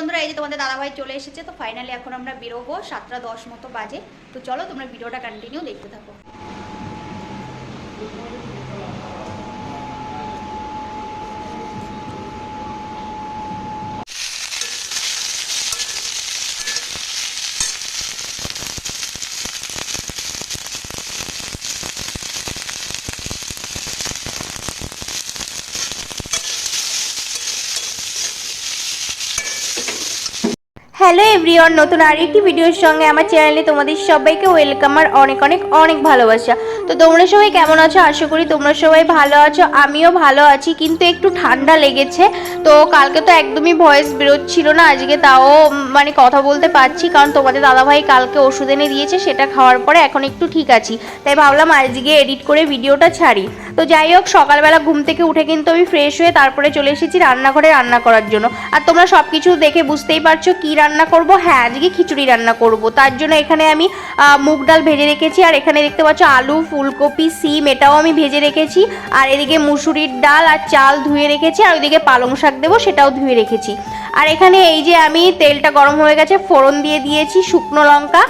বন্ধুরা, এই যে তোমাদের দাদাভাই চলে এসেছে, তো ফাইনালি এখন আমরা বেরোবো সাতটা দশ মতো বাজে। তো চলো তোমরা ভিডিওটা কন্টিনিউ দেখতে থাকো। হ্যালো এভরিওয়ান, নতুন আরেকটি ভিডিওর সঙ্গে আমার চ্যানেলে তোমাদের সবাইকে ওয়েলকাম আর অনেক অনেক অনেক ভালোবাসা। তো তোমরা সবাই কেমন আছো? আশা করি তোমরা সবাই ভালো আছো, আমিও ভালো আছি, কিন্তু একটু ঠান্ডা লেগেছে। তো কালকে তো একদমই ভয়েস বেরোচ্ছিল না, আজকে তাও মানে কথা বলতে পারছি, কারণ তোমাদের দাদাভাই কালকে ওষুধ এনে দিয়েছে, সেটা খাওয়ার পরে এখন একটু ঠিক আছি। তাই ভাবলাম আজকে এডিট করে ভিডিওটা ছাড়ি। তো যাই হোক, সকালবেলা ঘুম থেকে উঠে কিন্তু আমি ফ্রেশ হয়ে তারপরে চলে এসেছি রান্নাঘরে রান্না করার জন্য। আর তোমরা সব কিছু দেখে বুঝতেই পারছ কী রান্না করব। হ্যাঁ আজকে খিচুড়ি রান্না করব। তার জন্য এখানে আমি মুগ ডাল ভেজে রেখেছি। আর এখানে দেখতে পাচ্ছ আলু, ফুলকপি, সিম, এটাও আমি ভেজে রেখেছি। আর এদিকে মুসুরির ডাল আর চাল ধুয়ে রেখেছি। আর ওইদিকে পালং শাক দেবো, সেটাও ধুয়ে রেখেছি। আর এখানে এই যে আমি তেলটা গরম হয়ে গেছে, ফোড়ন দিয়ে দিয়েছি শুকনো লঙ্কা।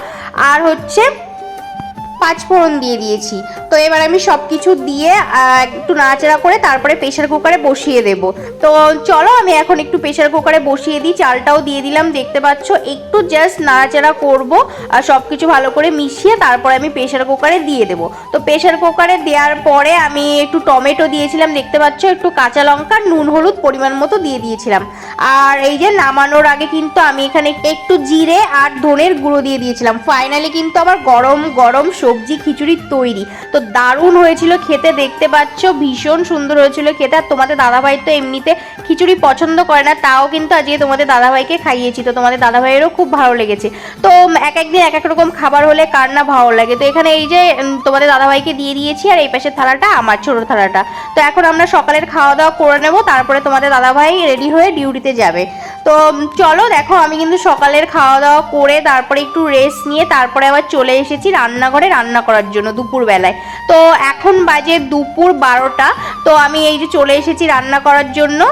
আর হচ্ছে পাঁচ ফোড়ন দিয়ে দিয়েছি। তো এবার আমি সব কিছু দিয়ে একটু নাড়াচাড়া করে তারপরে প্রেশার কুকারে বসিয়ে দেব। তো চলো, আমি এখন একটু প্রেশার কুকারে বসিয়ে দিই, চালটাও দিয়ে দিলাম, দেখতে পাচ্ছ? একটু জাস্ট নাড়াচাড়া করব, আর সব কিছু ভালো করে মিশিয়ে তারপরে আমি প্রেশার কুকারে দিয়ে দেবো। তো প্রেশার কুকারে দেওয়ার পরে আমি একটু টমেটো দিয়েছিলাম, দেখতে পাচ্ছ? একটু কাঁচা লঙ্কা, নুন হলুদ পরিমাণ মতো দিয়ে দিয়েছিলাম। আর এই যে নামানোর আগে কিন্তু আমি এখানে একটু জিরে আর ধনের গুঁড়ো দিয়ে দিয়েছিলাম। ফাইনালি কিন্তু আমার গরম গরম সবজি খিচুড়ি তৈরি। তো দারুণ হয়েছিল খেতে, দেখতে পাচ্ছ? ভীষণ সুন্দর হয়েছিল খেতে। আর তোমাদের দাদাভাই তো এমনিতে খিচুড়ি পছন্দ করে না, তাও কিন্তু আজকে তোমাদের দাদাভাইকে খাইয়েছি। তো তোমাদের দাদাভাইয়েরও খুব ভালো লেগেছে। তো এক একদিন এক এক রকম খাবার হলে কার না ভালো লাগে। তো এখানে এই যে তোমাদের দাদাভাইকে দিয়ে দিয়েছি, আর এই পাশের থালাটা আমার ছোটো থালাটা। তো এখন আমরা সকালের খাওয়া দাওয়া করে নেব, তারপরে তোমাদের দাদাভাই রেডি হয়ে ডিউটিতে যাবে। তো চলো দেখো, আমি কিন্তু সকালের খাওয়া দাওয়া করে তারপরে একটু রেস্ট নিয়ে তারপরে আবার চলে এসেছি রান্নাঘরে। রান্না করার জন্য দুপুর বেলায় তো এখন বাজে দুপুর বারোটা। তো আমি এই যে চলে এসেছি রান্না করার জন্য।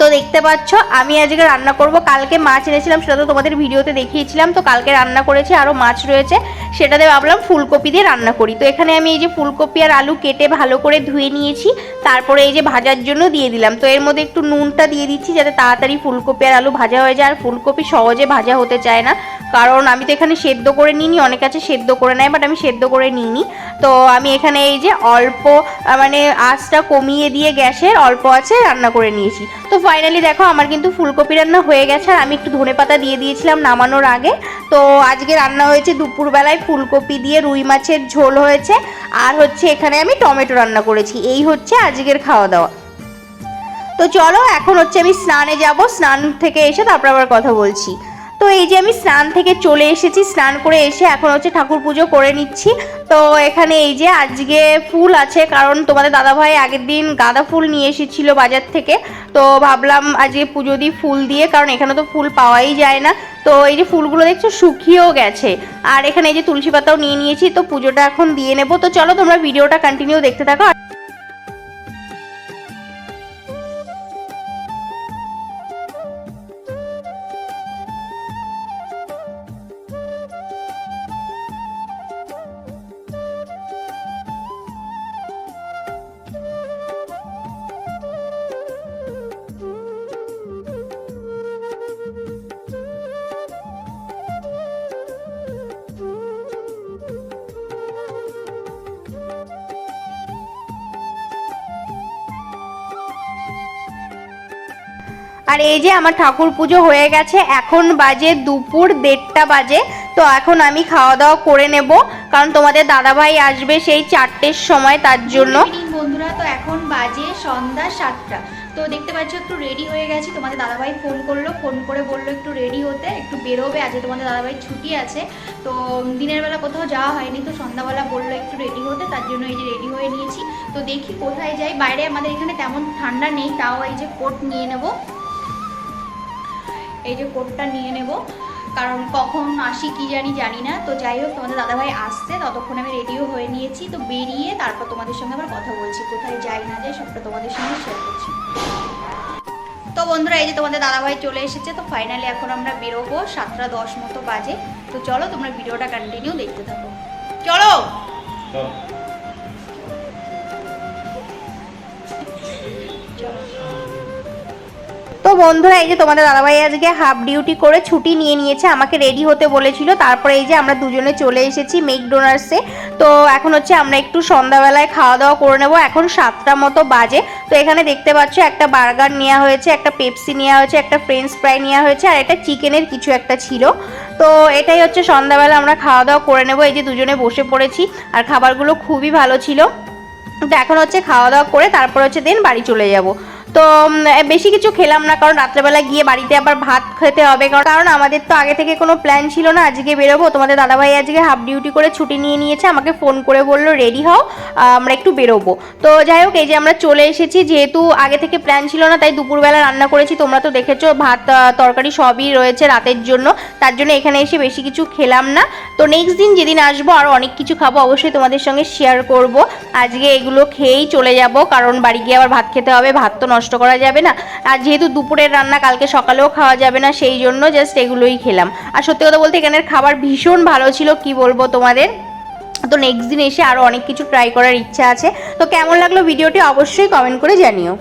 তো দেখতে পাচ্ছ, আমি আজকে রান্না করব। কালকে মাছ এনেছিলাম, সেটা তো তোমাদের ভিডিওতে দেখিয়েছিলাম। তো কালকে রান্না করেছি আরও মাছ রয়েছে। সেটাতে ভাবলাম ফুলকপি দিয়ে রান্না করি। তো এখানে আমি এই যে ফুলকপি আর আলু কেটে ভালো করে ধুয়ে নিয়েছি। তারপরে এই যে ভাজার জন্য দিয়ে দিলাম। তো এর মধ্যে একটু নুনটা দিয়ে দিচ্ছি, যাতে তাড়াতাড়ি ফুলকপি আর আলু ভাজা হয়ে যায়। আর ফুলকপি সহজে ভাজা হতে চায় না। কারণ আমি তো এখানে সেদ্ধ করে নিইনি, অনেক আছে সেদ্ধ করে নেয় বাট আমি সেদ্ধ করে নিইনি। তো আমি এখানে এই যে অল্প মানে আঁচটা কমিয়ে দিয়ে গ্যাসের অল্প আছে রান্না করে নিয়েছি। তো ফাইনালি দেখো আমার কিন্তু ফুলকপি রান্না হয়ে গেছে, আর আমি একটু ধনেপাতা দিয়ে দিয়েছিলাম নামানোর আগে। তো আজকে রান্না হয়েছে দুপুরবেলায় ফুলকপি দিয়ে রুই মাছের ঝোল হয়েছে, আর হচ্ছে এখানে আমি টমেটো রান্না করেছি। এই হচ্ছে আজকের খাওয়া দাওয়া। তো চলো, এখন হচ্ছে আমি স্নানে যাব, স্নান থেকে এসে তারপর আবার কথা বলছি। তো এই যে আমি স্নান থেকে চলে এসেছি, স্নান করে এসে এখন হচ্ছে ঠাকুর পুজো করে নিচ্ছি। তো এখানে এই যে আজকে ফুল আছে, কারণ তোমাদের দাদাভাই আগের দিন গাঁদা ফুল নিয়ে এসেছিল বাজার থেকে। তো ভাবলাম আজকে পুজো দিই ফুল দিয়ে, কারণ এখানে তো ফুল পাওয়াই যায় না। তো এই যে ফুলগুলো দেখছ শুকিয়েও গেছে। আর এখানে এই যে তুলসী পাতাও নিয়ে নিয়েছি, তো পুজোটা এখন দিয়ে নেব। তো চলো তোমরা ভিডিওটা কন্টিনিউ দেখতে থাকো। আর এই যে আমার ঠাকুর পুজো হয়ে গেছে এখন বাজে দুপুর দেড়টা বাজে তো এখন আমি খাওয়া দাওয়া করে নেব কারণ তোমাদের দাদাভাই আসবে সেই চারটের সময় তার জন্য। বন্ধুরা তো এখন বাজে সন্ধ্যা সাতটা। তো দেখতে পাচ্ছ একটু রেডি হয়ে গেছি তোমাদের দাদাভাই ফোন করল ফোন করে বলল একটু রেডি হতে একটু বেরোবে আজকে তোমাদের দাদাভাই ছুটি আছে তো দিনের বেলা কোথাও যাওয়া হয়নি তো সন্ধ্যাবেলা বলল একটু রেডি হতে তার জন্য এই যে রেডি হয়ে নিয়েছি। তো দেখি কোথায় যাই বাইরে আমাদের এখানে তেমন ঠান্ডা নেই তাও এই যে কোট নিয়ে নেব। এই যে কোটটা নিয়ে নেব। কারণ কখন আসি কি জানি জানি না। তো যাই হোক, তোমাদের দাদাভাই আসছে, ততক্ষণ আমি রেডিও হয়ে নিয়েছি। তো বেরিয়ে তারপর তোমাদের সঙ্গে আবার কথা বলছি। কোথায় যাই না যাই সবটা তোমাদের সঙ্গে শেয়ার করছি। তো বন্ধুরা, এই যে তোমাদের দাদাভাই চলে এসেছে। তো ফাইনালি এখন আমরা বেরোবো সাতটা দশ মতো বাজে। তো চলো তোমরা ভিডিওটা কন্টিনিউ দেখতে থাকো। চলো! চলো। বন্ধুরা, এই যে তোমাদের দাদাভাই আজকে হাফ ডিউটি করে ছুটি নিয়ে নিয়েছে, আমাকে রেডি হতে বলেছিল। তারপরে এই যে আমরা দুজনে চলে এসেছি মেকডোনার্সে তো এখন হচ্ছে আমরা একটু সন্ধ্যাবেলায় খাওয়া দাওয়া করে নেব। এখন সাতটা মতো বাজে। তো এখানে দেখতে পাচ্ছ, একটা বার্গার নেওয়া হয়েছে, একটা পেপসি নেওয়া হয়েছে, একটা ফ্রেঞ্চ ফ্রাই নেওয়া হয়েছে, আর একটা চিকেনের কিছু একটা ছিল। তো এটাই হচ্ছে সন্ধ্যাবেলা আমরা খাওয়া দাওয়া করে নেব। এই যে দুজনে বসে পড়েছি, আর খাবারগুলো খুবই ভালো ছিল। তো এখন হচ্ছে খাওয়া দাওয়া করে, তারপর হচ্ছে দেন বাড়ি চলে যাব। তো বেশি কিছু খেলাম না, কারণ রাত্রেবেলা গিয়ে বাড়িতে আবার ভাত খেতে হবে, কারণ আমাদের তো আগে থেকে কোনো প্ল্যান ছিল না, আজকে বেরোবো, তোমাদের দাদাভাই আজকে হাফ ডিউটি করে ছুটি নিয়ে নিয়েছে, আমাকে ফোন করে বলল রেডি হও আমরা একটু বেরোবো। তো, যাই হোক, এই যে আমরা চলে এসেছি, যেহেতু আগে থেকে প্ল্যান ছিল না, তাই দুপুরবেলা রান্না করেছি, তোমরা তো দেখেছ, ভাত তরকারি সবই রয়েছে রাতের জন্য, তার জন্য এখানে এসে বেশি কিছু খেলাম না। তো নেক্সট দিন যেদিন আসব আরও অনেক কিছু খাব, অবশ্যই তোমাদের সঙ্গে শেয়ার করব। আজকে এগুলো খেয়েই চলে যাব, কারণ বাড়ি গিয়ে আবার ভাত খেতে হবে, ভাত তো নষ্ট করা যাবে না। আর যেহেতু দুপুরের রান্না কালকে সকালেও খাওয়া যাবে না, সেই জন্য জাস্ট এগুলোই খেলাম। আর সত্যি কথা বলতে এখানের খাবার ভীষণ ভালো ছিল, কি বলব তোমাদের? তো নেক্সট দিন এসে আরও অনেক কিছু ট্রাই করার ইচ্ছা আছে। তো কেমন লাগল ভিডিওটি অবশ্যই কমেন্ট করে জানিও।